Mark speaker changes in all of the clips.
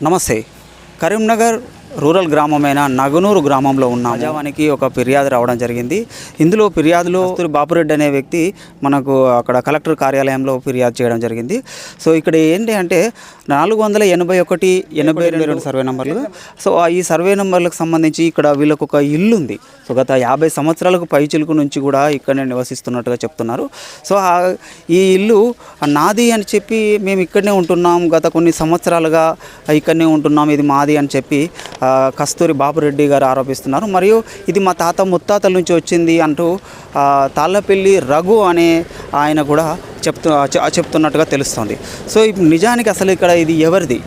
Speaker 1: నమస్తే కరీంనగర్ రూరల్ గ్రామమైన నగనూరు గ్రామంలో ఉన్న ప్రజావానికి ఒక ఫిర్యాదు రావడం జరిగింది. ఇందులో ఫిర్యాదులో బాపురెడ్డి అనే వ్యక్తి మనకు అక్కడ కలెక్టర్ కార్యాలయంలో ఫిర్యాదు చేయడం జరిగింది. సో ఇక్కడ ఏంటి అంటే నాలుగు వందల ఎనభై ఒకటి ఎనభై రెండు సర్వే నెంబర్లు. సో ఆ ఈ సర్వే నెంబర్లకు సంబంధించి ఇక్కడ వీళ్ళకు ఒక ఇల్లు ఉంది. సో గత యాభై సంవత్సరాలకు పైచిలుకు నుంచి కూడా ఇక్కడనే నివసిస్తున్నట్టుగా చెప్తున్నారు. సో ఆ- ఈ ఇల్లు నాది అని చెప్పి మేము ఇక్కడనే ఉంటున్నాం. గత కొన్ని సంవత్సరాలుగా ఇక్కడనే ఉంటున్నాం. ఇది మాది అని చెప్పి కస్తూరి బాపురెడ్డి గారు ఆరోపిస్తున్నారు. మరియు ఇది మా తాత ముత్తాతల నుంచి వచ్చింది అంటూ తాళ్ళపల్లి రఘు అనే ఆయన కూడా చెప్తూ చెప్తున్నట్టుగా తెలుస్తుంది. సో ఇప్పుడు నిజానికి అసలు ఇక్కడ ఇది ఎవరిది?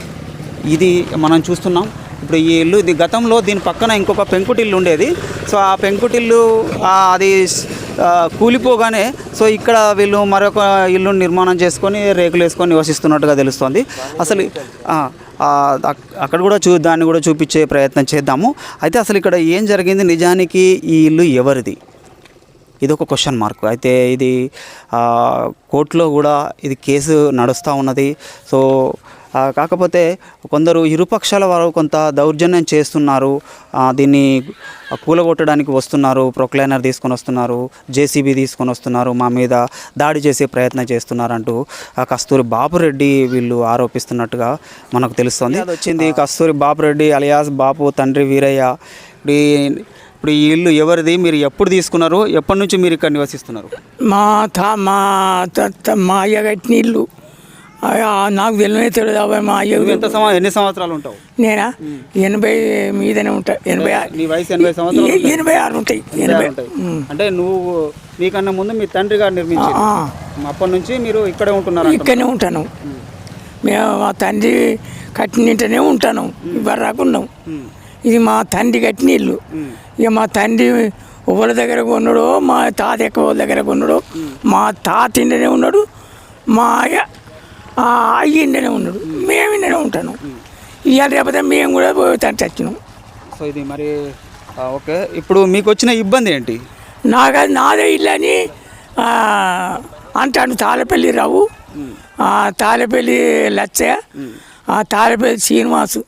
Speaker 1: ఇది మనం చూస్తున్నాం. ఇప్పుడు ఈ ఇల్లు ఇది గతంలో దీని పక్కన ఇంకొక పెంకుటిల్లు ఉండేది. సో ఆ పెంకుటిల్లు అది కూలిపోగానే సో ఇక్కడ వీళ్ళు మరొక ఇల్లు నిర్మాణం చేసుకొని రేకులు వేసుకొని నివసిస్తున్నట్టుగా తెలుస్తుంది. అసలు అక్కడ కూడా చూ దాన్ని కూడా చూపించే ప్రయత్నం చేద్దాము. అయితే అసలు ఇక్కడ ఏం జరిగింది? నిజానికి ఈ ఇల్లు ఎవరిది? ఇది ఒక క్వశ్చన్ మార్క్. అయితే ఇది కోర్టులో కూడా ఇది కేసు నడుస్తూ ఉన్నది. సో కాకపోతే కొందరు ఇరుపక్షాల వారు కొంత దౌర్జన్యం చేస్తున్నారు. దీన్ని కూలగొట్టడానికి వస్తున్నారు ప్రొక్లైనర్ తీసుకొని వస్తున్నారు జేసీబీ తీసుకొని వస్తున్నారు మా మీద దాడి చేసే ప్రయత్నం చేస్తున్నారు అంటూ ఆ కస్తూరి బాపురెడ్డి వీళ్ళు ఆరోపిస్తున్నట్టుగా మనకు తెలుస్తుంది. అది వచ్చింది కస్తూరి బాపురెడ్డి అలియాస్ బాపు తండ్రి వీరయ్య ఇప్పుడు ఈ- ఇప్పుడు ఈ ఇల్లు ఎవరిది మీరు ఎప్పుడు తీసుకున్నారు ఎప్పటి నుంచి మీరు ఇక్కడ నివసిస్తున్నారు?
Speaker 2: మా తా మా మా అయ్య కట్టిన ఇల్లు. నాకు తెలియనే తెలియదు అబ్బాయి మా అయ్య
Speaker 1: ఎంత ఎన్ని సంవత్సరాలు ఉంటావు?
Speaker 2: నేనా? ఎనభై మీదనే ఉంటా ఎనభై ఆరు
Speaker 1: నీ వయసు ఎనభై సంవత్సరాలు
Speaker 2: ఎనభై ఆరు ఉంటాయి ఎనభై
Speaker 1: ఉంటాయి. అంటే నువ్వు మీకన్నా ముందు మీ తండ్రి గారు నిర్మించారు. అప్పటి నుంచి మీరు ఇక్కడే ఉంటున్నారు.
Speaker 2: ఇక్కడనే ఉంటాను. మేము మా తండ్రి కట్టినింటనే ఉంటాను. ఇవ్వరు రాకున్నాం. ఇది మా తండ్రి కట్టిన ఇల్లు. ఇక మా తండ్రి ఒకళ్ళ దగ్గర కొన్నాడు మా తాత ఎక్కువ దగ్గర కొన్నాడు మా తాత ఇండనే ఉన్నాడు మా అయ్య ఇండనే ఉన్నాడు. మేము ఇండనే ఉంటాను. ఇవాళ రేపతే మేము కూడా పోతాను చచ్చినాం.
Speaker 1: సో ఇది మరి ఓకే. ఇప్పుడు మీకు వచ్చిన ఇబ్బంది ఏంటి?
Speaker 2: నాకు అది నాదే ఇల్లు అని అంటాను తాళపల్లి రావు. తాళపల్లి లచ్చయ్య. తాళపల్లి శ్రీనివాసు.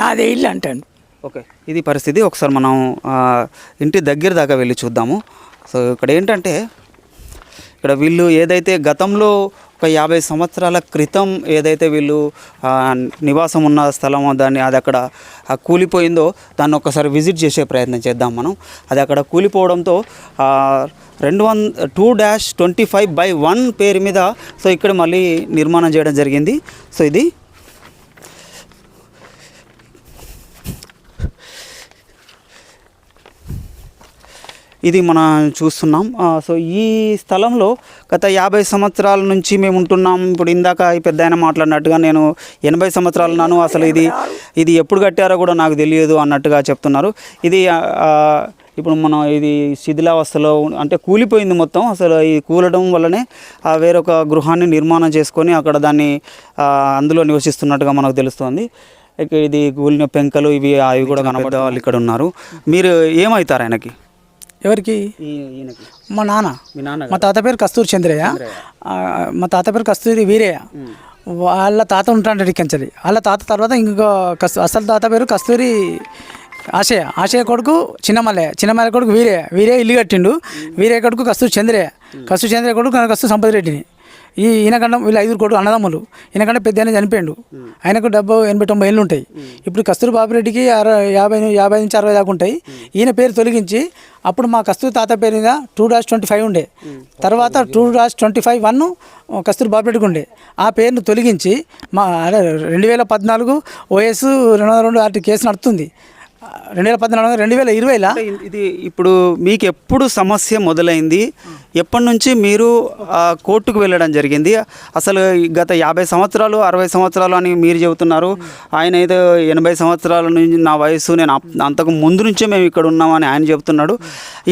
Speaker 2: నాదే ఇల్లు అంటాను
Speaker 1: ఓకే. ఇది పరిస్థితి. ఒకసారి మనం ఇంటి దగ్గర దాకా వెళ్ళి చూద్దాము. సో ఇక్కడ ఏంటంటే ఇక్కడ వీళ్ళు ఏదైతే గతంలో ఒక యాభై సంవత్సరాల క్రితం ఏదైతే వీళ్ళు నివాసం ఉన్న స్థలం దాన్ని అది అక్కడ కూలిపోయిందో దాన్ని ఒకసారి విజిట్ చేసే ప్రయత్నం చేద్దాం మనం. అది అక్కడ కూలిపోవడంతో రెండు one two dash twenty five by one పేరు మీద సో ఇక్కడ మళ్ళీ నిర్మాణం చేయడం జరిగింది. సో ఇది ఇది మనం చూస్తున్నాం. సో ఈ స్థలంలో గత యాభై సంవత్సరాల నుంచి మేము ఉంటున్నాం. ఇప్పుడు ఇందాక ఈ పెద్ద ఆయన మాట్లాడినట్టుగా నేను ఎనభై సంవత్సరాలు ఉన్నాను. అసలు ఇది ఇది ఎప్పుడు కట్టారో కూడా నాకు తెలియదు అన్నట్టుగా చెప్తున్నారు. ఇది ఇప్పుడు మనం ఇది శిథిలావస్థలో అంటే కూలిపోయింది మొత్తం. అసలు ఈ కూలడం వల్లనే ఆ వేరొక గృహాన్ని నిర్మాణం చేసుకొని అక్కడ దాన్ని అందులో నివసిస్తున్నట్టుగా మనకు తెలుస్తుంది. ఇక ఇది కూలిన పెంకలు ఇవి అవి కూడా కనబడ్డ వాళ్ళు ఇక్కడ ఉన్నారు. మీరు ఏమవుతారు ఆయనకి?
Speaker 3: ఎవరికి? మా నాన్న.
Speaker 1: మీ
Speaker 3: తాత పేరు కస్తూరి చంద్రయ్య. మా తాత పేరు కస్తూరి వీరయ్య. వాళ్ళ తాత ఉంటాడు ఇక్కించాలి వాళ్ళ తాత తర్వాత ఇంకో కస్తూ అసలు తాత పేరు కస్తూరి ఆశయ ఆశయ కొడుకు చిన్నమల్లయ్య. చిన్నమల్లయ్య కొడుకు వీరయ్య. వీరయ్య ఇల్లు కట్టిండు. వీరయ్య కొడుకు కస్తూరి చంద్రయ్య. కస్తూరి చంద్రయ్య కొడుకు కస్తూరి సంపద రెడ్డిని ఈ ఈయనకంటే వీళ్ళు ఐదుగురు కొడుకు అన్నదమ్ములు. ఈయనకంటే పెద్ద ఆయన చనిపోయాడు. ఆయనకు డెబ్బై ఎనభై తొంభై ఏళ్ళు ఉంటాయి. ఇప్పుడు కస్తూరి బాబురెడ్డికి అరవై యాభై యాభై నుంచి అరవై దాకా ఉంటాయి. ఈయన పేరు తొలగించి అప్పుడు మా కస్తూరి తాత పేరు మీద టూ డాష్ ట్వంటీ ఫైవ్ ఉండే. తర్వాత two dash twenty five one Kasturi బాబురెడ్డికి ఉండే. ఆ పేరును తొలగించి మా అదే రెండు వేల పద్నాలుగు ఓఎస్ రెండు వందల రెండు ఆర్టీ కేసు నడుతుంది. రెండు వేల పద్నాలుగు రెండు వేల ఇరవైలో?
Speaker 1: ఇది ఇప్పుడు మీకు ఎప్పుడు సమస్య మొదలైంది? ఎప్పటి నుంచి మీరు కోర్టుకు వెళ్ళడం జరిగింది? అసలు గత యాభై సంవత్సరాలు అరవై సంవత్సరాలు అని మీరు చెబుతున్నారు. ఆయన ఏదో ఎనభై సంవత్సరాల నుంచి నా వయసు నేను అంతకు ముందు నుంచే మేము ఇక్కడ ఉన్నామని ఆయన చెబుతున్నాడు.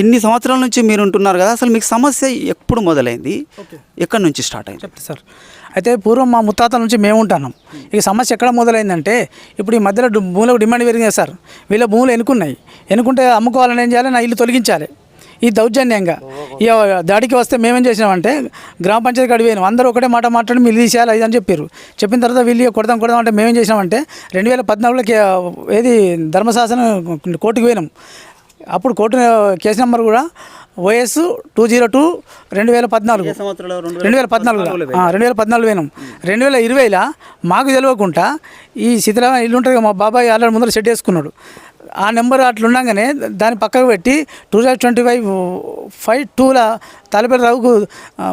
Speaker 1: ఇన్ని సంవత్సరాల నుంచి మీరు ఉంటున్నారు కదా అసలు మీకు సమస్య ఎప్పుడు మొదలైంది? ఎక్కడి నుంచి స్టార్ట్ అయింది?
Speaker 3: చెప్తా సార్. అయితే పూర్వం మా ముత్తాతల నుంచి మేము ఉంటున్నాం. ఇక సమస్య ఎక్కడ మొదలైందంటే ఇప్పుడు ఈ మధ్యలో భూములకు డిమాండ్ పెరిగింది సార్. వీళ్ళ భూములు ఎన్నుకున్నాయి ఎన్నుకుంటే అమ్ముకోవాలని ఏం చేయాలి? నా ఇల్లు తొలగించాలి. ఈ దౌర్జన్యంగా. ఇక దాడికి వస్తే మేమేం చేసినామంటే గ్రామ పంచాయతీ కాడికి పోయినాం అందరూ ఒకటే మాట మాట్లాడి మీరు తీసేయాలి అది అని చెప్పారు చెప్పిన తర్వాత వీళ్ళు కొడదాం కొడదాం అంటే మేమేం చేసినామంటే రెండు వేల పద్నాలుగులో ఏది ధర్మశాసనం కోర్టుకు పోయినాం. అప్పుడు కోర్టు కేసు నెంబర్ కూడా ఓఎస్ టూ జీరో టూ రెండు వేల పద్నాలుగు
Speaker 1: రెండు
Speaker 3: వేల పద్నాలుగు రెండు వేల పద్నాలుగు పోయినాం. రెండు వేల ఇరవైలో మాకు తెలియకుండా ఈ శిథిల ఇల్లు ఉంటుంది మా బాబాయ్ ఆల్రెడీ ముందర సెట్ చేసుకున్నాడు ఆ నెంబర్ అట్లా ఉండగానే దాన్ని పక్కకు పెట్టి two thousand twenty five five టూల తలపల్లి రావుకు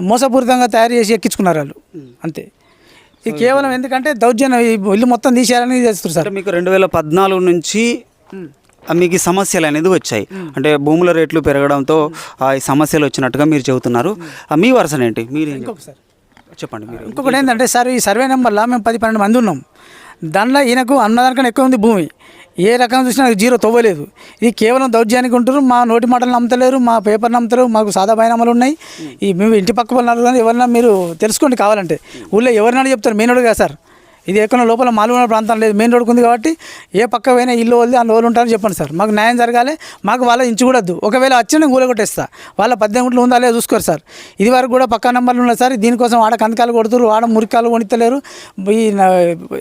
Speaker 3: మోసపూరితంగా తయారు చేసి ఎక్కించుకున్నారు వాళ్ళు. అంతే. ఇది కేవలం ఎందుకంటే దౌర్జన్యం ఈ ఇల్లు మొత్తం తీసేయాలని చేస్తారు సార్.
Speaker 1: మీకు రెండు వేల పద్నాలుగు నుంచి మీకు ఈ సమస్యలు అనేది వచ్చాయి. అంటే భూముల రేట్లు పెరగడంతో ఆ, ఈ సమస్యలు వచ్చినట్టుగా మీరు చెబుతున్నారు. మీ వర్షన్ ఏంటి? మీరు? చెప్పండి మీరు.
Speaker 3: ఇంకొకటి ఏంటంటే సార్ ఈ సర్వే నెంబర్లో మేము పది పన్నెండు మంది ఉన్నాం. దాంట్లో ఈయనకు అన్నదానికన్నా ఎక్కువ ఉంది భూమి. ఏ రకం చూసినా జీరో తవ్వలేదు. ఇది కేవలం దౌర్జన్యానికి ఉంటారు మా నోటి మాటలు నమ్మతలేరు మా పేపర్ నమ్ముతారు మాకు సాదా బయనామాలు ఉన్నాయి. ఈ మేము ఇంటి పక్క వాళ్ళు ఎవరన్నా మీరు తెలుసుకోండి కావాలంటే. ఊళ్ళో ఎవరినైనా చెప్తారు? మెయిన్ కదా సార్. ఇది ఎక్కడ లోపల మాలుగున ప్రాంతం లేదు. మెయిన్ రోడ్కు ఉంది కాబట్టి ఏ పక్క పోయినా ఇల్లు వదిలి అందులో వాళ్ళు ఉంటారని చెప్పండి సార్. మాకు న్యాయం జరగాలి. మాకు వాళ్ళ ఇంచు కూడా ఒకవేళ వచ్చిన నేను కూల కొట్టేస్తా వాళ్ళ పద్దెనిమిది గుంటలు ఉందా లేదా చూసుకోరు సార్. ఇది వరకు కూడా పక్క నెంబర్లు ఉన్నాయి సార్. దీనికోసం ఆడ కందకాలు కొడుతురు ఆడ మురికాలు కొనితలేరు ఈ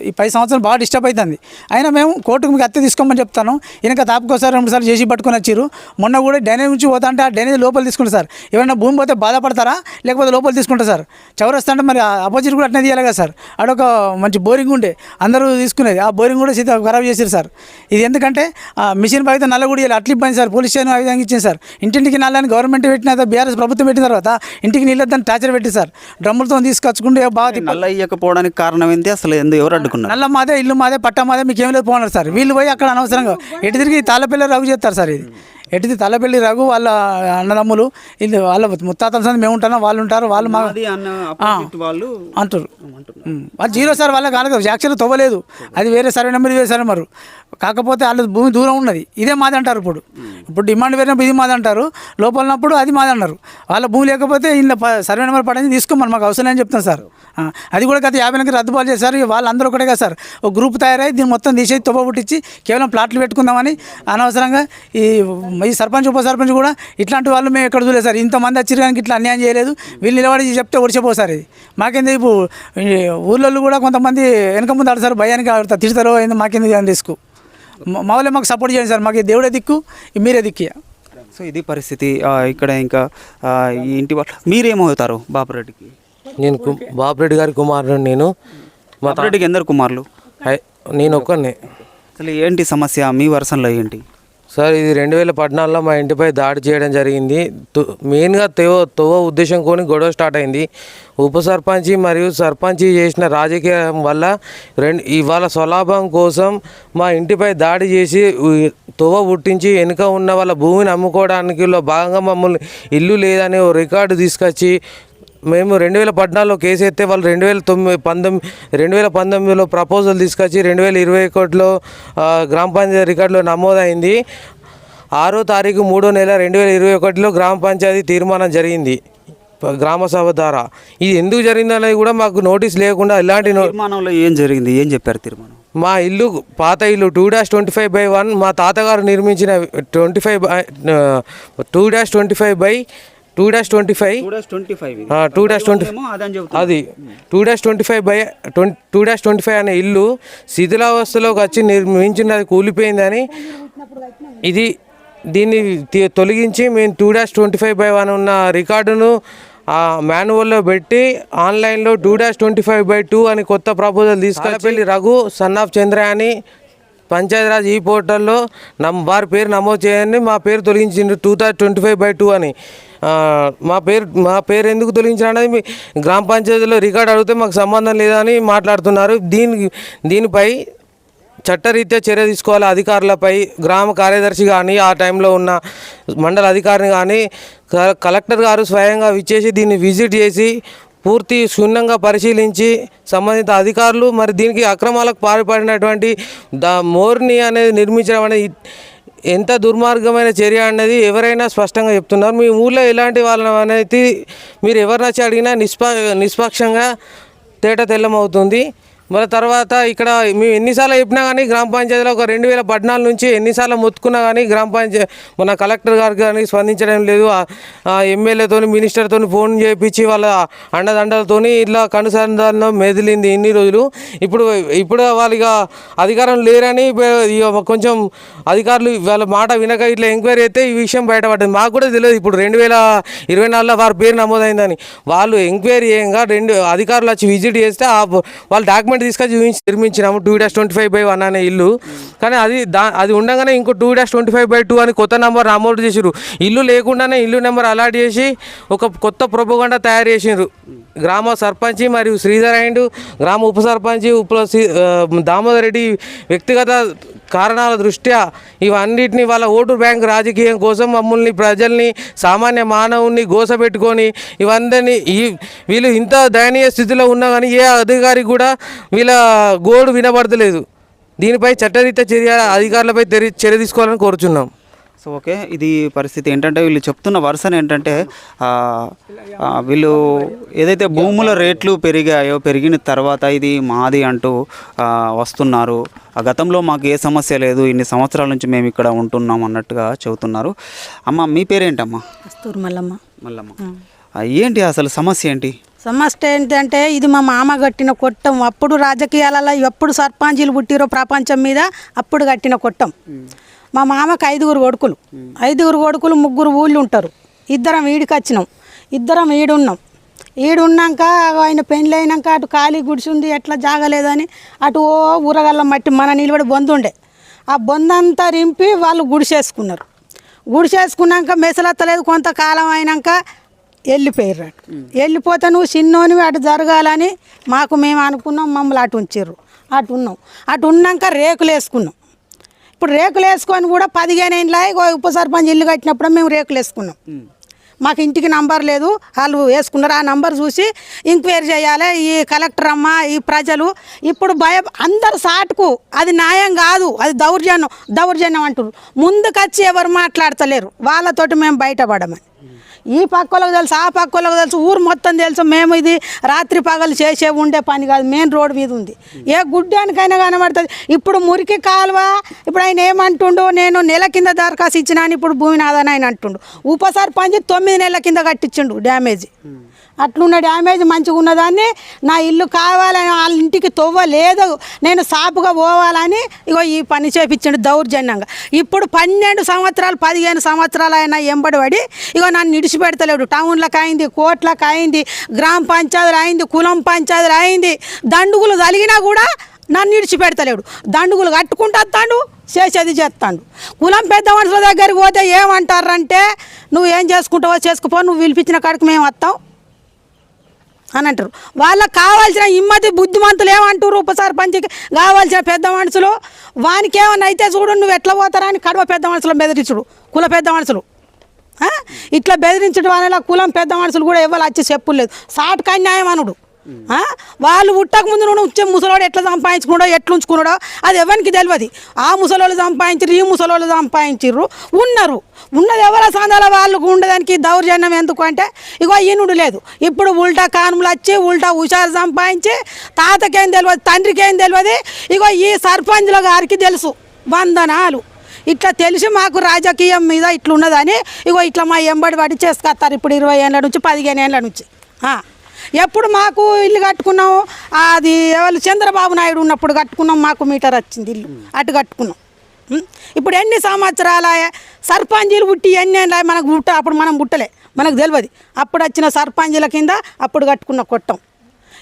Speaker 3: ఈ పది సంవత్సరాలు బాగా డిస్టర్బ్ అవుతుంది అయినా మేము కోర్టుకు మీకు అత్తే తీసుకోమని చెప్తాను. వెనక తాపుకోసారి రెండు సార్లు చేసి పట్టుకొని వచ్చారు మొన్న కూడా డ్యానేజ్ నుంచి పోతా అంటే ఆ డ్యానేజ్ లోపల తీసుకుంటారు సార్. ఎవరైనా భూమి పోతే బాధపడతారా? లేకపోతే లోపల తీసుకుంటారు సార్. చౌరస్తా అంటే మరి అపోజిట్ కూడా అట్నే తీయాలి కదా సార్. ఆడొక మంచి బోరింగ్ ఉండే. అందరూ తీసుకునేది. ఆ బోరింగ్ కూడా సీత ఖరాబ్ చేశారు సార్. ఇది ఎందుకంటే ఆ మిషన్ పైతే నల్ల కూడా అట్లా ఇబ్బంది సార్. పోలీస్ స్టేషన్ ఆ విధంగా ఇచ్చింది సార్. ఇంటింటికి నల్లని గవర్నమెంట్ పెట్టిన బీఆర్ఎస్ ప్రభుత్వం పెట్టిన తర్వాత ఇంటికి నీళ్ళొద్దని టార్చర్ పెట్టి సార్. డ్రమ్ములతో తీసుకొచ్చుకుంటే బాగా
Speaker 1: నల్ల ఇయ్యకపోవడానికి కారణం ఏంటి? అసలు ఎందు ఎవరు అడ్డుకున్నారు?
Speaker 3: నల్ల మాదే ఇల్లు మాదే పట్ట మాదే మీకు ఏం లేదు పోన్నారు సార్. వీళ్ళు పోయి అక్కడ అనవసరంగా ఎటు తిరిగి తాళ్ళపల్లి రఘు చేస్తారు సార్ ఇది. ఎటు తలపల్లి రఘు వాళ్ళ అన్నదమ్ములు ఇది వాళ్ళ ముత్తాతల సంది మేము ఉంటాను వాళ్ళు ఉంటారు వాళ్ళు మా
Speaker 1: వాళ్ళు
Speaker 3: అంటారు. అది జీరో సార్ వాళ్ళకి కాలేదు యాక్చువల్ తవ్వలేదు. అది వేరే సర్వే నెంబర్ వేరే సర్వే నెంబర్ కాకపోతే వాళ్ళ భూమి దూరం ఉన్నది. ఇదే మాది అంటారు ఇప్పుడు. ఇప్పుడు డిమాండ్ వేరినప్పుడు ఇది మాది అంటారు. లోపల ఉన్నప్పుడు అది మాది అన్నారు. వాళ్ళ భూమి లేకపోతే ఇంట్లో సర్వే నెంబర్ పడింది తీసుకోమని మాకు అవసరం అని చెప్తాను సార్. అది కూడా గత యాభై నెలకి రద్దుబాటు చేశారు వాళ్ళందరూ ఒకటే కదా సార్. ఒక గ్రూప్ తయారై దీన్ని మొత్తం తీసేసి తొవ్వ పుట్టించి కేవలం ప్లాట్లు పెట్టుకుందామని అనవసరంగా ఈ ఈ సర్పంచ్ ఉప సర్పంచ్ కూడా ఇట్లాంటి వాళ్ళు మేము ఎక్కడ చూడలేదు సార్. ఇంతమంది వచ్చారు కానీ ఇట్లా అన్యాయం చేయలేదు. వీళ్ళు నిలబడి చెప్తే ఒడిచిపోసారు ఇది. మాకేంది ఇప్పుడు ఊళ్ళో కూడా కొంతమంది వెనక ముందు ఆడతారు భయానికి ఆడతారు తిడతారో ఏంది మాకేంది అని రిస్క్. మా వాళ్ళే మాకు సపోర్ట్ చేయండి సార్. మాకు దేవుడే దిక్కు మీరే దిక్కు
Speaker 1: సో ఇది పరిస్థితి. ఇక్కడ ఇంకా ఇంటి మీరేమవుతారు బాపురెడ్డికి?
Speaker 4: నేను బాపిరెడ్డి గారి కుమారుడు నేను. మా
Speaker 1: ఎందరు కుమారులు?
Speaker 4: హై- నేను ఒక్కనే
Speaker 1: అసలు ఏంటి సమస్య? మీ వర్షంలో ఏంటి?
Speaker 4: సార్ ఇది రెండు వేల పద్నాలుగులో మా ఇంటిపై దాడి చేయడం జరిగింది. తు- మెయిన్గా తెవ తొవ్వ ఉద్దేశం కొని గొడవ స్టార్ట్ అయింది. ఉప సర్పంచి మరియు సర్పంచి చేసిన రాజకీయం వల్ల రెండు ఇవాళ స్వలాభం కోసం మా ఇంటిపై దాడి చేసి తొవ్వ పుట్టించి వెనుక ఉన్న వాళ్ళ భూమిని అమ్ముకోవడానికి భాగంగా మమ్మల్ని ఇల్లు లేదని ఓ రికార్డు తీసుకొచ్చి మేము రెండు వేల పద్నాలుగులో కేసు ఎత్తే వాళ్ళు రెండు వేల తొమ్మిది పంతొమ్మిది రెండు వేల పంతొమ్మిదిలో ప్రపోజల్ తీసుకొచ్చి రెండు వేల ఇరవై ఒకటిలో గ్రామ పంచాయతీ రికార్డులో నమోదైంది. ఆరో తారీఖు మూడో నెల రెండు వేల ఇరవై ఒకటిలో గ్రామ పంచాయతీ తీర్మానం జరిగింది. గ్రామ సభ ద్వారా. ఇది ఎందుకు జరిగిందనేది కూడా మాకు నోటీస్ లేకుండా ఇలాంటి
Speaker 1: తీర్మానంలో ఏం జరిగింది? ఏం చెప్పారు తీర్మానం?
Speaker 4: మా ఇల్లు పాత ఇల్లు two dash twenty five by one మా తాతగారు నిర్మించిన twenty five by two dash twenty five by two dash twenty five
Speaker 1: twenty five
Speaker 4: two dash twenty అది. Two dash twenty five by twenty two dash twenty five అనే ఇల్లు శిథిలావస్థలోకి వచ్చి నిర్మించినది కూలిపోయిందని ఇది దీన్ని తొలగించి మేము two dash twenty five by one ఉన్న రికార్డును ఆ మాన్యువల్లో పెట్టి ఆన్లైన్లో two dash twenty five by two అని కొత్త ప్రపోజల్ తీసుకెళ్ళి రఘు సన్ ఆఫ్ చంద్ర అని పంచాయతీరాజ్ ఈ పోర్టల్లో నమ్ వారి పేరు నమోదు చేయండి మా పేరు తొలగించింది two thousand twenty five by two అని. మా పేరు మా పేరు ఎందుకు తొలగించిన అనేది మీ గ్రామ పంచాయతీలో రికార్డు అడిగితే మాకు సంబంధం లేదని మాట్లాడుతున్నారు. దీని దీనిపై చట్టరీత్యా చర్య తీసుకోవాలి అధికారులపై గ్రామ కార్యదర్శి కానీ ఆ టైంలో ఉన్న మండల అధికారిని కానీ కలెక్టర్ గారు స్వయంగా విచ్చేసి దీన్ని విజిట్ చేసి పూర్తి శూన్యంగా పరిశీలించి సంబంధిత అధికారులు మరి దీనికి అక్రమాలకు పాల్పడినటువంటి ద మోర్ని అనేది నిర్మించడం అనేది ఎంత దుర్మార్గమైన చర్య అనేది ఎవరైనా స్పష్టంగా చెప్తున్నారు. మీ ఊళ్ళో ఎలాంటి వాళ్ళని అనేది మీరు ఎవరినొచ్చి అడిగినా నిష్ప నిష్పక్షంగా తేట తెల్లమవుతుంది. మరి తర్వాత ఇక్కడ మేము ఎన్నిసార్లు చెప్పినా కానీ గ్రామ పంచాయతీలో ఒక రెండు వేల పద్నాలుగు నుంచి ఎన్నిసార్లు మొత్తుకున్నా కానీ గ్రామ పంచాయతీ మన కలెక్టర్ గారికి కానీ స్పందించడం లేదు. ఎమ్మెల్యేతో మినిస్టర్తో ఫోన్ చేయించి వాళ్ళ అండదండలతోని ఇట్లా కనుసంధానం మెదిలింది ఇన్ని రోజులు. ఇప్పుడు ఇప్పుడు వాళ్ళు ఇక అధికారం లేరని ఇక కొంచెం అధికారులు వాళ్ళ మాట వినక ఇట్లా ఎంక్వైరీ అయితే ఈ విషయం బయటపడింది మాకు కూడా తెలియదు ఇప్పుడు రెండు వేల ఇరవై నాలుగులో వారి పేరు నమోదైందని. వాళ్ళు ఎంక్వైరీ చేయంగా రెండు అధికారులు వచ్చి విజిట్ చేస్తే ఆ వాళ్ళు డాక్యుమెంట్ తీసుకొచ్చి చూపించి నిర్మించినాము two dash twenty five by one అనే ఇల్లు. కానీ అది దా అది ఉండగానే ఇంకో two dash twenty five by two అని కొత్త నెంబర్ నమోదు చేసిరు ఇల్లు లేకుండానే ఇల్లు నెంబర్ అలాట్ చేసి ఒక కొత్త ప్రొపగండా తయారు చేసిండ్రు గ్రామ సర్పంచి మరియు శ్రీధరాయుడు గ్రామ ఉప సర్పంచి ఉప దామోదర్ రెడ్డి వ్యక్తిగత కారణాల దృష్ట్యా ఇవన్నిటిని వాళ్ళ ఓటు బ్యాంక్ రాజకీయం కోసం మమ్మల్ని ప్రజల్ని సామాన్య మానవుని గోసపెట్టుకొని ఇవన్నీ ఈ వీళ్ళు ఇంత దయనీయ స్థితిలో ఉన్నా కానీ ఏ అధికారికి కూడా వీళ్ళ గోడు వినబడతలేదు. దీనిపై చట్టరీత్యా చర్య అధికారులపై తెరి- చర్య తీసుకోవాలని కోరుచున్నాం.
Speaker 1: సో ఓకే ఇది పరిస్థితి ఏంటంటే వీళ్ళు చెప్తున్న వర్షన్ ఏంటంటే వీళ్ళు ఏదైతే భూముల రేట్లు పెరిగాయో పెరిగిన తర్వాత ఇది మాది అంటూ వస్తున్నారు. గతంలో మాకు ఏ సమస్య లేదు ఇన్ని సంవత్సరాల నుంచి మేము ఇక్కడ ఉంటున్నాం అన్నట్టుగా చెబుతున్నారు. అమ్మ మీ పేరేంటమ్మా?
Speaker 5: కస్తూరి మల్లమ్మ.
Speaker 1: మల్లమ్మ. ఏంటి అసలు సమస్య ఏంటి?
Speaker 5: సమస్య ఏంటంటే ఇది మా మామ కట్టిన కొట్టం. అప్పుడు రాజకీయాలలో ఎప్పుడు సర్పంచీలు పుట్టిరో ప్రపంచం మీద అప్పుడు కట్టిన కొట్టం. మా మామకు ఐదుగురు కొడుకులు. ఐదుగురు కొడుకులు ముగ్గురు ఊళ్ళు ఉంటారు. ఇద్దరం ఈడికి వచ్చినాం ఇద్దరం ఈడున్నాం. ఈడున్నాక ఆయన పెళ్ళి అయినాక అటు ఖాళీ గుడిసింది ఎట్లా జాగలేదని అటు ఓ ఊరగల్ల మట్టి మన నిలబడి బొందుండే. ఆ బొందంతా రింపి వాళ్ళు గుడిసేసుకున్నారు. గుడిసేసుకున్నాక మెసలత్తలేదు కొంతకాలం అయినాక వెళ్ళిపోయారు వెళ్ళిపోతే నువ్వు చిన్నోనివి అటు జరగాలని మాకు మేము అనుకున్నాం మమ్మల్ని అటు ఉంచారు అటు ఉన్నాం. అటు ఉన్నాక రేకులు వేసుకున్నాం ఇప్పుడు రేకులు వేసుకొని కూడా పదిహేను ఏళ్ళ ఉప సర్పంచ్ ఇల్లు కట్టినప్పుడు మేము రేకులు వేసుకున్నాం. మాకు ఇంటికి నంబర్ లేదు. వాళ్ళు వేసుకున్నారు. ఆ నంబర్ చూసి ఎంక్వైరీ చేయాలి. ఈ కలెక్టర్ అమ్మ ఈ ప్రజలు ఇప్పుడు భయ అందరు సాటుకు. అది న్యాయం కాదు. అది దౌర్జన్యం దౌర్జన్యం అంటారు ముందుకొచ్చి ఎవరు మాట్లాడతలేరు. వాళ్ళతోటి మేము బయటపడమని. ఈ పక్కలకు తెలుసు ఆ పక్కలకు తెలుసు ఊరు మొత్తం తెలుసు. మేము ఇది రాత్రి పగలు చేసే ఉండే పని కాదు మెయిన్ రోడ్ మీద ఉంది. ఏ గుడ్డానికైనా కనబడుతుంది? ఇప్పుడు మురికి కాలువ ఇప్పుడు ఆయన ఏమంటుండు నేను నెల కింద దరఖాస్తు ఇచ్చినాను ఇప్పుడు భూమి నాదని ఆయన అంటుండు. ఉప సర్పంచ్ తొమ్మిది నెలల కింద కట్టించిండు డ్యామేజ్. Hmm. అట్లున్న డ్యామేజ్ మంచిగా ఉన్నదాన్ని నా ఇల్లు కావాలని వాళ్ళ ఇంటికి తవ్వలేదు. నేను సాపుగా పోవాలని ఇగో ఈ పని చేపించండి దౌర్జన్యంగా. ఇప్పుడు పన్నెండు సంవత్సరాలు పదిహేను సంవత్సరాలు అయినా ఎంబడి ఇగో నన్ను ఇడిచిపెడతలేడు. టౌన్లకు అయింది కోట్లకు అయింది గ్రామ పంచాయతీలు అయింది కులం పంచాయతీలు అయింది. దండుగులు తలిగినా కూడా నన్ను ఇడిచిపెడతలేడు. దండుగులు కట్టుకుంటాడు చేసేది చేస్తాడు. కులం పెద్ద మనుషుల దగ్గరికి పోతే ఏమంటారంటే నువ్వు ఏం చేసుకుంటావో చేసుకుపో నువ్వు పిలిపించిన కాడికి మేము వస్తాం. అని అంటారు. వాళ్ళకి కావాల్సిన ఇమ్మతి బుద్ధిమంతులు ఏమంటారు ఉప సర్పంచ్కి? కావాల్సిన పెద్ద మనుషులు? వానికి ఏమన్నా అయితే చూడు నువ్వు ఎట్లా పోతారని కడవ పెద్ద మనుషులు బెదిరించుడు. కుల పెద్ద మనుషులు. ఇట్లా బెదిరించడం వల్ల కులం పెద్ద మనుషులు కూడా ఎవరు వచ్చి చెప్పులేదు సాటుకు అన్యాయం అనుడు. వాళ్ళు పుట్టక ముందు నువ్వు వచ్చే ముసలోడు ఎట్లా సంపాదించుకున్నాడో ఎట్లా ఉంచుకున్నాడో అది ఎవరికి తెలియదు. ఆ ముసలోళ్ళు సంపాదించారు ఈ ముసలోళ్ళు సంపాదించారు ఉన్నారు. ఉన్నది ఎవరి సందాల వాళ్ళకు ఉండడానికి దౌర్జన్యం ఎందుకు అంటే ఇగో ఈనుడు లేదు. ఇప్పుడు ఉల్టా కానుములు వచ్చి ఉల్టా హుషారు సంపాదించి తాతకేం తెలియదు తండ్రికేం తెలియదు ఇగో ఈ సర్పంచ్ల గారికి తెలుసు. వందనాలు. ఇట్లా తెలిసి మాకు రాజకీయం మీద ఇట్లున్నదని ఇగో ఇట్లా మా ఎంబడి పడి చేసుకొస్తారు ఇప్పుడు ఇరవై ఏళ్ళ నుంచి పదిహేను ఏళ్ళ నుంచి. ఎప్పుడు మాకు ఇల్లు కట్టుకున్నాము అది ఎవరు చంద్రబాబు నాయుడు ఉన్నప్పుడు కట్టుకున్నాం మాకు మీటర్ వచ్చింది ఇల్లు. అటు కట్టుకున్నాం. ఇప్పుడు ఎన్ని సంవత్సరాల సర్పంచీలు పుట్టి ఎన్ని మనకు పుట్ట అప్పుడు మనం పుట్టలే. మనకు తెలియదు అప్పుడు వచ్చిన సర్పంచీల కింద అప్పుడు కట్టుకున్న కొట్టం.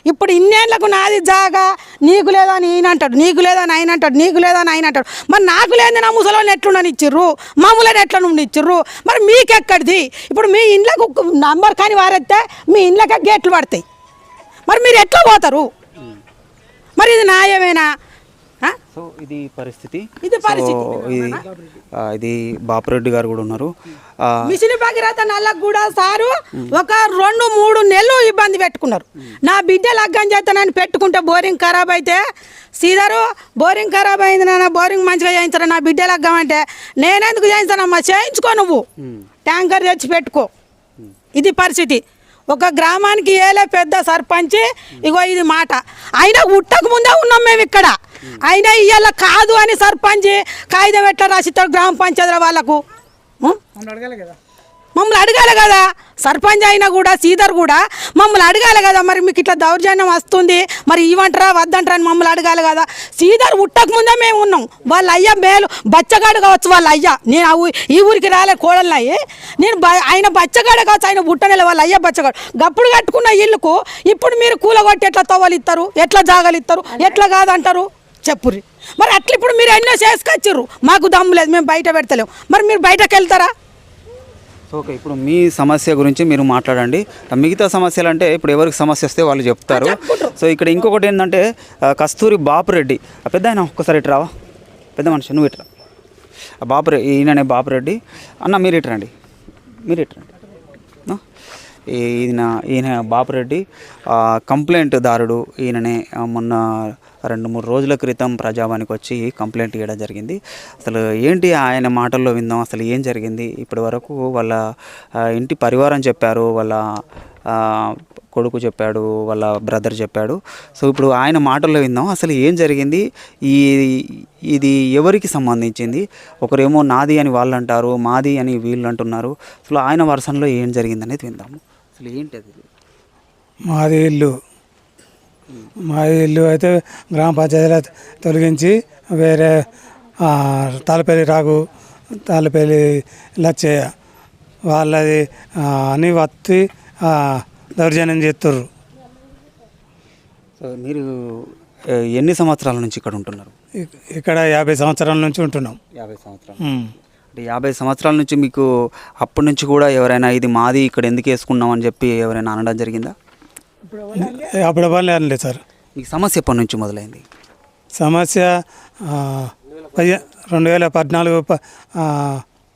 Speaker 5: ఇప్పుడు ఇన్నేళ్ళకు నాది జాగా నీకు లేదని ఈయన అంటాడు నీకు లేదని ఆయన అంటాడు నీకు లేదని ఆయన అంటాడు. మరి నాకు లేని నా ముసలోని ఎట్లుండని ఇచ్చిర్రు? మామూలని ఎట్లా నుండి ఇచ్చిర్రు? మరి మీకెక్కడిది? ఇప్పుడు మీ ఇండ్లకు నంబర్ కానీ వారెత్తే మీ ఇండ్లకే గేట్లు పడతాయి. మరి మీరు ఎట్లా పోతారు? మరి ఇది న్యాయమేనా?
Speaker 1: సో ఇది పరిస్థితి.
Speaker 5: ఇది
Speaker 1: బాపురెడ్డి గారు కూడా ఉన్నారు.
Speaker 5: మిషన్ భగీరథ నల్లకు కూడా సారు ఒక రెండు మూడు నెలలు ఇబ్బంది పెట్టుకున్నారు. నా బిడ్డ లగ్గం చేస్తానని పెట్టుకుంటే బోరింగ్ ఖరాబ్ అయితే సీదారు బోరింగ్ ఖరాబ్ అయింది నాన్న బోరింగ్ మంచిగా చేయించారు నా బిడ్డ లగ్గం అంటే నేనెందుకు చేయించానమ్మా? చేయించుకో నువ్వు. ట్యాంకర్ తెచ్చి పెట్టుకో. ఇది పరిస్థితి. ఒక గ్రామానికి ఏలే పెద్ద సర్పంచ్ ఇగో ఇది మాట. అయినా ఉట్టక ముందే ఉన్నాం మేము ఇక్కడ. అయినా ఇవాళ కాదు అని సర్పంచ్ కాగితం ఎట్లా రాసిస్తాడు గ్రామ పంచాయతీల వాళ్ళకు? మమ్మల్ని అడగాలి కదా? సర్పంచ్ అయినా కూడా సీదర్ కూడా మమ్మల్ని అడగాలి కదా? మరి మీకు ఇట్లా దౌర్జన్యం వస్తుంది. మరి ఇవ్వంటారా వద్దంటారా అని మమ్మల్ని అడగాలి కదా? సీదర్ ఉట్టక ముందే మేము ఉన్నాం. వాళ్ళ అయ్య మేలు బచ్చగాడు కావచ్చు వాళ్ళ అయ్య. నేను ఈ ఊరికి రాలే కోడలు అయ్యి నేను ఆయన బచ్చగాడు కావచ్చు ఆయన బుట్టనేలే వాళ్ళ అయ్య బచ్చగాడు. గప్పుడు కట్టుకున్న ఇల్లుకు ఇప్పుడు మీరు కూలగొట్టి ఎట్లా తవ్వలు ఇస్తారు ఎట్లా జాగలు ఇస్తారు ఎట్లా కాదంటారు? చెప్పుర్రి. మరి అట్లా ఇప్పుడు మీరు ఎన్నో చేసుకొచ్చిర్రు. మాకు దమ్ము లేదు మేము బయట పెడతలేము మరి మీరు బయటకు వెళ్తారా?
Speaker 1: సో ఓకే ఇప్పుడు మీ సమస్య గురించి మీరు మాట్లాడండి. మిగతా సమస్యలు అంటే ఇప్పుడు ఎవరికి సమస్య వస్తే వాళ్ళు చెప్తారు. సో ఇక్కడ ఇంకొకటి ఏంటంటే కస్తూరి బాపురెడ్డి. ఆ పెద్ద ఆయన ఒక్కసారి ఇటు రావా? పెద్ద మనిషి నువ్వు ఇట్రా ఆ బాపురెడ్డి ఈయననే బాపురెడ్డి. అన్న మీరు ఇటు రండి. మీరు ఇటు రండి. ఆ? ఈయన ఈయన బాపురెడ్డి. కంప్లైంట్ దారుడు ఈయననే మొన్న రెండు మూడు రోజుల క్రితం ప్రజావానికి వచ్చి కంప్లైంట్ ఇవ్వడం జరిగింది. అసలు ఏంటి ఆయన మాటల్లో విందాం అసలు ఏం జరిగింది? ఇప్పటి వరకు వాళ్ళ ఇంటి పరివారం చెప్పారు వాళ్ళ కొడుకు చెప్పాడు వాళ్ళ బ్రదర్ చెప్పాడు. సో ఇప్పుడు ఆయన మాటల్లో విందాం అసలు ఏం జరిగింది? ఈ ఇది ఎవరికి సంబంధించింది? ఒకరేమో నాది అని వాళ్ళు అంటారు మాది అని వీళ్ళు అంటున్నారు అసలు ఆయన వర్షంలో ఏం జరిగింది అనేది విందాము. అసలు ఏంటి అది?
Speaker 6: మాది ఇల్లు. మాది ఇల్లు అయితే గ్రామ పంచాయతీలో తొలగించి వేరే ఆ, తాళపల్లి రాగు తాళపల్లి లచ్చయ్య వాళ్ళది అని వత్తి దౌర్జన్యం చేస్తుర్రు
Speaker 1: సో మీరు ఎన్ని సంవత్సరాల నుంచి ఇక్కడ ఉంటున్నారు?
Speaker 6: ఇక్- ఇక్కడ యాభై సంవత్సరాల నుంచి ఉంటున్నాం.
Speaker 1: యాభై సంవత్సరాలు. అంటే యాభై సంవత్సరాల నుంచి మీకు అప్పటి నుంచి కూడా ఎవరైనా ఇది మాది ఇక్కడ ఎందుకు వేసుకున్నాం అని చెప్పి ఎవరైనా అనడం జరిగిందా?
Speaker 6: అప్పుడు అనలేదు సార్.
Speaker 1: మీకు సమస్య ఎప్పటి నుంచి మొదలైంది?
Speaker 6: సమస్య రెండు వేల పద్నాలుగు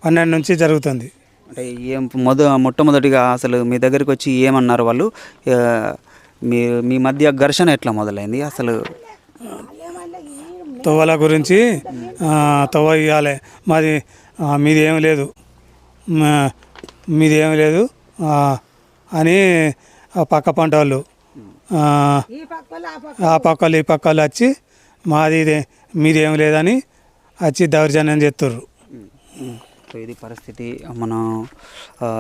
Speaker 6: పన్నెండు నుంచి జరుగుతుంది.
Speaker 1: అంటే ఏం మొద మొట్టమొదటిగా అసలు మీ దగ్గరికి వచ్చి ఏమన్నారు వాళ్ళు? మీ మీ మధ్య ఘర్షణ ఎట్లా మొదలైంది? అసలు
Speaker 6: తవ్వల గురించి తవ్వ ఇవ్వాలి మాది మీది ఏం లేదు. మీది ఏం లేదు అని పక్క పంట వాళ్ళు. ఆ, పక్కలు పక్క వాళ్ళు ఈ పక్క వాళ్ళు వచ్చి మాది ఇదే లేదని వచ్చి దౌర్జన్యం చేస్తుర్రు
Speaker 1: సో ఇది పరిస్థితి. మనం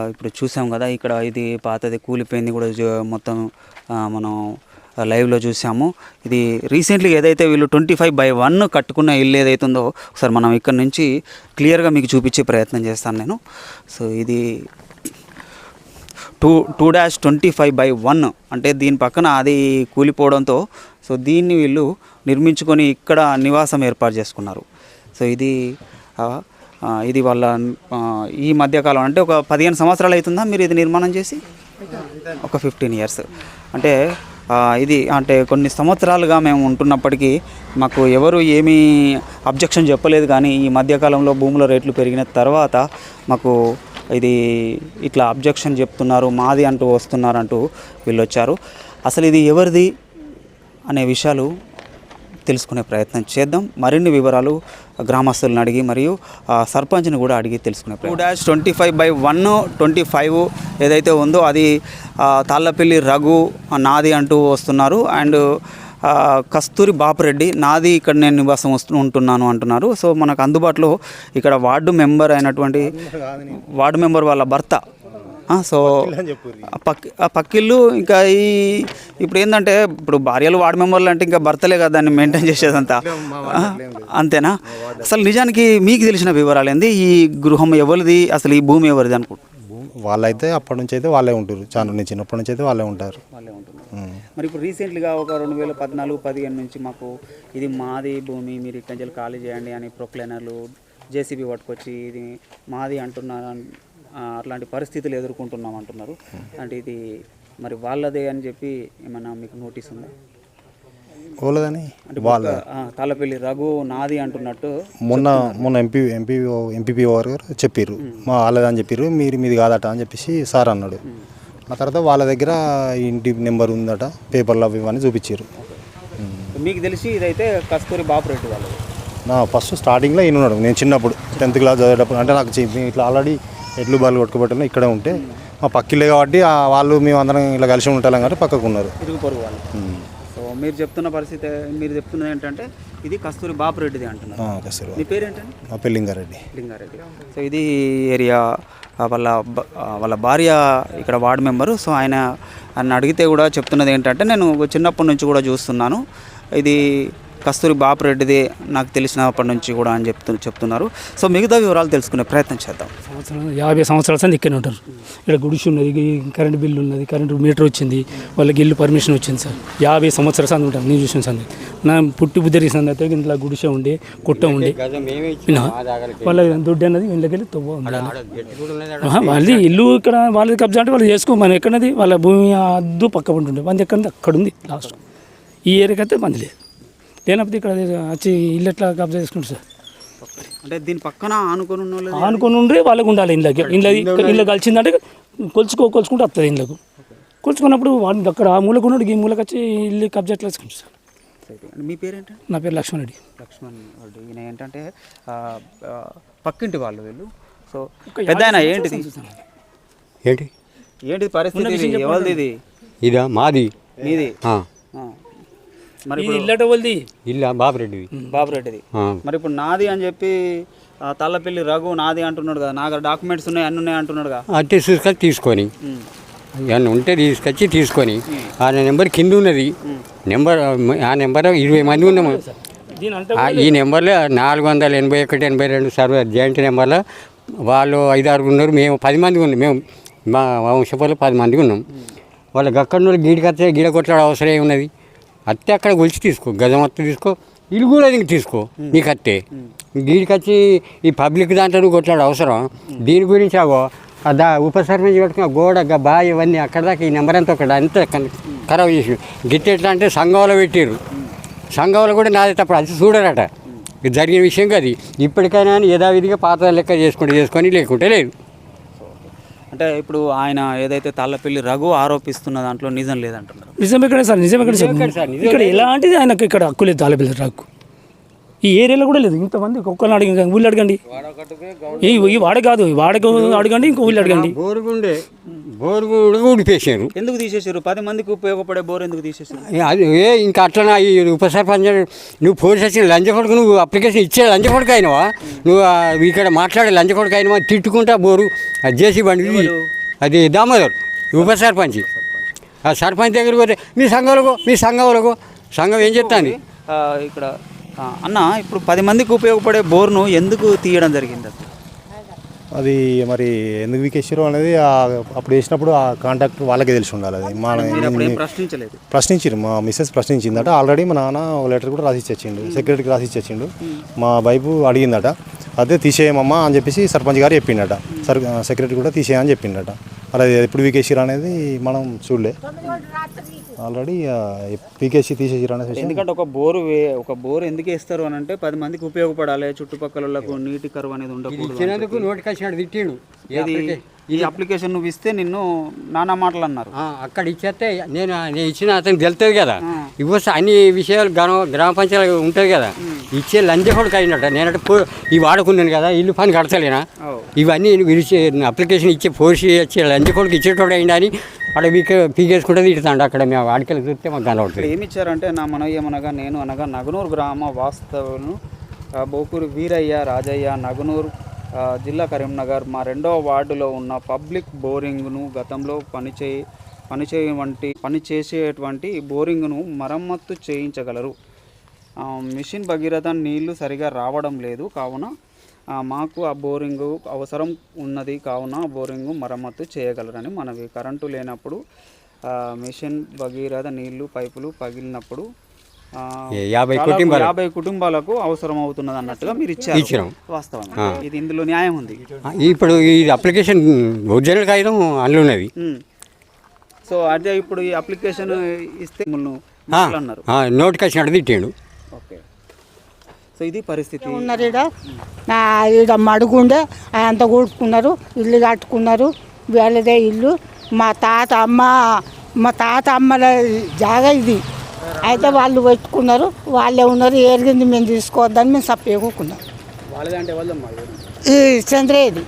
Speaker 1: ఇప్పుడు చూసాం కదా ఇక్కడ ఇది పాతది కూలిపోయింది కూడా మొత్తం మనం లైవ్లో చూసాము. ఇది రీసెంట్లీ ఏదైతే వీళ్ళు ట్వంటీ ఫైవ్ బై వన్ కట్టుకున్న ఇల్లు ఏదైతే ఉందో ఒకసారి మనం ఇక్కడ నుంచి క్లియర్గా మీకు చూపించే ప్రయత్నం చేస్తాను నేను. సో ఇది two two dash twenty five by one అంటే దీని పక్కన అది కూలిపోవడంతో సో దీన్ని వీళ్ళు నిర్మించుకొని ఇక్కడ నివాసం ఏర్పాటు చేసుకున్నారు. సో ఇది ఇది వాళ్ళ ఈ మధ్యకాలం అంటే ఒక పదిహేను సంవత్సరాలు అవుతుందా మీరు ఇది నిర్మాణం చేసి? ఒక ఫిఫ్టీన్ ఇయర్స్. అంటే ఇది అంటే కొన్ని సంవత్సరాలుగా మేము ఉంటున్నప్పటికీ మాకు ఎవరు ఏమీ అబ్జెక్షన్ చెప్పలేదు కానీ ఈ మధ్యకాలంలో భూముల రేట్లు పెరిగిన తర్వాత మాకు ఇది ఇట్లా అబ్జెక్షన్ చెప్తున్నారు మాది అంటూ వస్తున్నారు అంటూ వీళ్ళు వచ్చారు అసలు ఇది ఎవరిది అనే విషయాలు తెలుసుకునే ప్రయత్నం చేద్దాం. మరిన్ని వివరాలు గ్రామస్తులను అడిగి మరియు సర్పంచ్ని కూడా అడిగి తెలుసుకునే two dash twenty five by one twenty five ఏదైతే ఉందో అది తాళ్ళపల్లి రఘు నాది అంటూ వస్తున్నారు. అండ్ కస్తూరి బాపురెడ్డి నాది ఇక్కడ నేను నివాసం వస్తూ ఉంటున్నాను అంటున్నారు. సో మనకు అందుబాటులో ఇక్కడ వార్డు మెంబర్ అయినటువంటి వార్డు మెంబర్ వాళ్ళ భర్త. సో పక్ ఆ పక్కిల్లు ఇంకా ఈ ఇప్పుడు ఏంటంటే ఇప్పుడు భార్యలు వార్డు మెంబర్లు అంటే ఇంకా భర్తలే కదా దాన్ని మెయింటైన్ చేసేదంతా. అంతేనా? అసలు నిజానికి మీకు తెలిసిన వివరాలు ఏంది? ఈ గృహం ఎవరిది? అసలు ఈ భూమి ఎవరిది అనుకుంటున్నారు
Speaker 7: వాళ్ళైతే అప్పటి నుంచి అయితే వాళ్ళే ఉంటారు చాలా నుంచి చిన్నప్పటి నుంచి అయితే వాళ్ళే ఉంటారు.
Speaker 1: వాళ్ళే ఉంటున్నారు. మరి ఇప్పుడు రీసెంట్లీగా ఒక రెండు వేల పద్నాలుగు పదిహేను నుంచి మాకు ఇది మాది భూమి మీరు ఇక్కడి నుంచి ఖాళీ చేయండి అని ప్రొక్లైనర్లు జేసీబీ పట్టుకొచ్చి ఇది మాది అంటున్నారు అట్లాంటి పరిస్థితులు ఎదుర్కొంటున్నాం అంటున్నారు అంటే ఇది మరి వాళ్ళదే అని చెప్పి ఏమన్నా మీకు నోటీస్ ఉందా? అంటే
Speaker 7: వాళ్ళ
Speaker 1: తాళ్ళపల్లి రఘు నాది అంటున్నట్టు
Speaker 7: మొన్న మొన్న ఎంపీ ఎంపీ ఎంపీపీ గారు చెప్పారు మా వాళ్ళదని చెప్పారు మీరు మీది కాదట అని చెప్పేసి సార్ అన్నాడు. ఆ తర్వాత వాళ్ళ దగ్గర ఇంటి నెంబర్ ఉందట పేపర్లు అవి ఇవన్నీ చూపించారు
Speaker 1: మీకు తెలిసి ఇదైతే కస్తూరి బాపురెడ్డి వాళ్ళది.
Speaker 7: నా ఫస్ట్ స్టార్టింగ్లో ఈయన ఉన్నాడు. నేను చిన్నప్పుడు టెన్త్ క్లాస్ చదివేటప్పుడు. అంటే నాకు ఇట్లా ఆల్రెడీ ఎడ్లు బాలు కొట్టుకుపెట్టాలి ఇక్కడే ఉంటే. మా పక్కిలే కాబట్టి ఆ వాళ్ళు మేము అందరం ఇలా కలిసి ఉంటాం కాబట్టి పక్కకు ఉన్నారు.
Speaker 1: మీరు చెప్తున్న పరిస్థితి మీరు చెప్తున్నది ఏంటంటే ఇది కస్తూరి బాపురెడ్డిది అంటున్నారు.
Speaker 7: కస్తూరి
Speaker 1: మీ పేరేంటండి?
Speaker 7: మా పెళ్ళింగారెడ్డి
Speaker 1: లింగారెడ్డి. సో ఇది ఏరియా వాళ్ళ వాళ్ళ భార్య ఇక్కడ వార్డ్ మెంబరు. సో ఆయన ఆయన అడిగితే కూడా చెప్తున్నది ఏంటంటే నేను చిన్నప్పటి నుంచి కూడా చూస్తున్నాను. ఇది కస్తూరి బాపురెడ్డిది నాకు తెలిసినప్పటి నుంచి కూడా అని చెప్తు చెప్తున్నారు. సో మిగతా వివరాలు తెలుసుకునే ప్రయత్నం చేద్దాం.
Speaker 8: సంవత్సరం యాభై సంవత్సరాల సంది ఇక్కడనే ఉంటారు. ఇక్కడ గుడిసి ఉన్నది కరెంటు కరెంట్ బిల్లు ఉన్నది కరెంటు మీటర్ వచ్చింది వాళ్ళకి ఇల్లు పర్మిషన్ వచ్చింది సార్. యాభై సంవత్సరాల సంది ఉంటాను నేను చూసిన సంది. నా పుట్టి బుద్ధి సంది అయితే ఇంట్లో గుడిసె ఉండి కుట్ట ఉండి వాళ్ళ దుడ్డు అన్నది వీళ్ళకి వెళ్ళి తవ్వ వాళ్ళది ఇల్లు ఇక్కడ వాళ్ళది కబ్జా అంటే వాళ్ళు చేసుకో మనం ఎక్కడది? వాళ్ళ భూమి అద్దు పక్క ఉంటుండే. మంది ఎక్కడ అక్కడ ఉంది లాస్ట్. ఈ ఏరియాకి అయితే మంది లేదు. లేనప్పుడు ఇక్కడ వచ్చి ఇల్లు ఎట్లా కబ్జా చేసుకుంటారు సార్?
Speaker 1: అంటే దీని పక్కన ఆనుకొని ఉన్న వాళ్ళు
Speaker 8: ఆనుకొని ఉండే వాళ్ళకు ఉండాలి ఇంట్లోకి ఇంట్లో ఇంట్లో కలిసిందంటే కొలుచుకో కొలుచుకుంటూ వస్తుంది ఇంట్లోకి కొలుచుకున్నప్పుడు వాడిని అక్కడ ఆ మూలకు ఉన్నాడు ఈ మూలకు వచ్చి ఇల్లు కబ్జా ఎట్లా వేసుకుంటారు సార్?
Speaker 1: మీ పేరేంటండి
Speaker 8: నా పేరు లక్ష్మణ్ రెడ్డి.
Speaker 1: లక్ష్మణ్ రెడ్డి. ఈయన ఏంటంటే పక్కింటి వాళ్ళు వీళ్ళు. సో పెద్ద ఆయన ఏంటిది?
Speaker 9: ఏంటి?
Speaker 1: ఏంటి పరిస్థితి ఇది? ఎవరిది ఇది?
Speaker 9: ఇదా? మాది.
Speaker 1: మీది?
Speaker 9: ఆ,
Speaker 1: ఆ. మరి
Speaker 8: ఇల్లట వాళ్ళది
Speaker 9: ఇల్లా బాబురెడ్డిది.
Speaker 1: బాబురెడ్డిది.
Speaker 9: ఆ.
Speaker 1: మరి ఇప్పుడు నాది అని చెప్పి తల్లపల్లి రఘు నాది అంటున్నాడు కదా నాకు డాక్యుమెంట్స్ ఉన్నాయి అన్ని ఉన్నాయి అంటున్నాడు కదా.
Speaker 9: అట్టి తీసుకొచ్చి తీసుకొని. ఏమన్నా ఉంటే తీసుకొచ్చి తీసుకొని. ఆ నెంబర్ కింద ఉన్నది. నెంబర్ ఆ నెంబర్ ఇరవై మంది ఉన్నాము. ఈ నెంబర్లో నాలుగు వందల ఎనభై ఒకటి ఎనభై రెండు సర్వర్ జాయింట్ నెంబర్లో వాళ్ళు ఐదారు ఉన్నారు. మేము పది మంది ఉన్నాం. మేము మా వంశపల్లి పది మంది ఉన్నాం. వాళ్ళకి అక్కడ నుండి గీడికి వస్తే గీడ కొట్లాడే అవసరం ఏమున్నది? అత్తే అక్కడ కొలిచి తీసుకో గజం అత్త తీసుకో ఇల్లు కూడా నీకు తీసుకో నీకు అత్తే. గీడికి వచ్చి ఈ పబ్లిక్ దాంట్లో నువ్వు కొట్లాడే అవసరం. దీని గురించి అవో దా ఉప సర్పంచ్ పెట్టుకున్న గోడ బాయ్ ఇవన్నీ అక్కడ దాకా ఈ నెంబర్ అంతా ఒకటి అంతా ఖరాబ్ చేసి. గిట్ట ఎట్లా అంటే సంఘంలో పెట్టారు సంఘంలో కూడా నాది తప్పుడు అది చూడరట. ఇది జరిగిన విషయం కాదు. ఇప్పటికైనా యథావిధిగా పాత లెక్క చేసుకుంటే చేసుకొని లేకుంటే లేదు.
Speaker 1: అంటే ఇప్పుడు ఆయన ఏదైతే తల్లపల్లి రఘు ఆరోపిస్తున్న దాంట్లో నిజం లేదంటున్నారు.
Speaker 8: నిజం ఎక్కడ సార్? నిజం ఎక్కడ సార్? ఇక్కడ ఎలాంటిది ఆయనకు ఇక్కడ హక్కు లేదు తాళపిల్ల హక్కు ఈ ఏరియాలో కూడా లేదు. ఇంతమంది ఒక్కరిని అడిగి ఇంకా ఊళ్ళు అడగండి. ఈ ఈ వాడ కాదు వాడకు అడగండి ఇంకో ఊళ్ళు అడగండి.
Speaker 9: బోరుగుండే బోరుగుండు ఊడిపేసారు
Speaker 1: ఎందుకు తీసేసారు పది మందికి ఉపయోగపడే బోర్ ఎందుకు తీసేసారు
Speaker 9: అది ఏ ఇంకా అట్లా ఈ ఉప సర్పంచ్ నువ్వు పోలీస్ స్టేషన్ లంచ కొడుకు నువ్వు అప్లికేషన్ ఇచ్చే లంచ కొడుకు అయినవా నువ్వు ఇక్కడ మాట్లాడే లంచ కొడుకు అయినవా తిట్టుకుంటా బోరు అది చేసి బండి అది దామోదర్ ఉప సర్పంచ్ ఆ సర్పంచ్ దగ్గరికి పోతే మీ సంఘంలో మీ సంఘంలో సంఘం ఏం చెప్తాంది?
Speaker 1: ఆ, ఇక్కడ అన్న ఇప్పుడు పది మందికి ఉపయోగపడే బోర్ను ఎందుకు తీయడం జరిగింది
Speaker 7: అది? మరి ఎందుకు వీకేసారు అనేది అప్పుడు వేసినప్పుడు ఆ కాంటాక్ట్ వాళ్ళకే తెలిసి ఉండాలి అది. మా ప్రశ్నించారు. మా మిస్సెస్ ప్రశ్నించిందట. ఆల్రెడీ మా నాన్న లెటర్ కూడా రాసి ఇచ్చిండు సెక్రటరీకి రాసి ఇచ్చిండు మా వైపు అడిగిందట. అదే తీసేయమమ్మా అని చెప్పేసి సర్పంచ్ గారు చెప్పిండట. సర్ సెక్రటరీ కూడా తీసేయని చెప్పిండట. మరి అది ఎప్పుడు వీకేసిరు అనేది మనం చూడలే. ఆల్రెడీ పీకేసి తీసేసిరు
Speaker 1: ఎందుకంటే ఒక బోరు వే- ఒక బోరు ఎందుకు వేస్తారు అని అంటే పది మందికి ఉపయోగపడాలి చుట్టుపక్కల వాళ్ళకు నీటి కరువు అనేది ఉండకూడదు అని
Speaker 9: ఇచ్చినందుకు నోటికి వచ్చినట్టు తిట్టిండు.
Speaker 1: ఏది? ఈ అప్లికేషన్ నువ్వు ఇస్తే నిన్ను నానా మాటలు అన్నారు.
Speaker 9: ఆ, అక్కడ ఇచ్చేస్తే నేను నేను ఇచ్చిన అతనికి తెలుస్తుంది కదా. ఇవ్వచ్చు అన్ని విషయాలు గ్రామ గ్రామ పంచాయతీ ఉంటుంది కదా. ఇచ్చే లంచకొడుకు అయినట్ట నేనంటే పో ఇవి వాడుకున్నాను కదా ఇల్లు పని కడతలేనా? ఇవన్నీ అప్లికేషన్ ఇచ్చే పోసి ఇచ్చే లంచకొడుకు ఇచ్చేటోడు అయింది అని అక్కడ పీకే పీకేసుకుంటే తిడుతాండు అక్కడ మేము వాడికెళ్ళి చూస్తే మాకు కనబడుతుంది
Speaker 1: ఏమి ఇచ్చారంటే నా మనయ్యమనగా నేను అనగా నగనూరు గ్రామ వాస్తవులను ఆ, బోకూరు వీరయ్య రాజయ్య నగనూరు జిల్లా కరీంనగర్ మా రెండవ వార్డులో ఉన్న పబ్లిక్ బోరింగ్ను గతంలో పనిచే పనిచేయ వంటి పని చేసేటువంటి బోరింగ్ను మరమ్మత్తు చేయించగలరు. మిషన్ భగీరథ నీళ్ళు సరిగా రావడం లేదు. కావున మాకు ఆ బోరింగు అవసరం ఉన్నది కావున బోరింగు మరమ్మతు చేయగలరని మనవి. కరెంటు లేనప్పుడు మిషన్ భగీరథ నీళ్ళు పైపులు పగిలినప్పుడు
Speaker 9: యాభై కుటుంబాలు.
Speaker 1: యాభై కుటుంబాలకు అవసరం అవుతున్నది అన్నట్టుగా మీరు ఇచ్చారు. వాస్తవం. ఇది ఇందులో న్యాయం ఉంది.
Speaker 9: ఇప్పుడు ఈ అప్లికేషన్ ఒరిజినల్ కాగితం అందులో ఉన్నది.
Speaker 1: ఉమ్. సో అదే ఇప్పుడు ఈ అప్లికేషన్ ఇస్తే మిమ్మల్ని మాట్లాడినారు
Speaker 9: ఆ, నోటికి వచ్చినట్టు తిట్టిండు.
Speaker 1: ఓకే. సో ఇది పరిస్థితి.
Speaker 10: ఉన్నారు ఈడ. నా ఈడ మడుగుండే అంత కూడుకున్నారు ఇల్లు కట్టుకున్నారు వీళ్ళదే ఇల్లు. మా తాత అమ్మ మా తాత అమ్మల జాగా ఇది. అయితే వాళ్ళు పెట్టుకున్నారు వాళ్ళే ఉన్నారు ఎరిగింది మేము తీసుకోవద్దని మేము సప్పేకున్నాం ఈ చంద్రేది.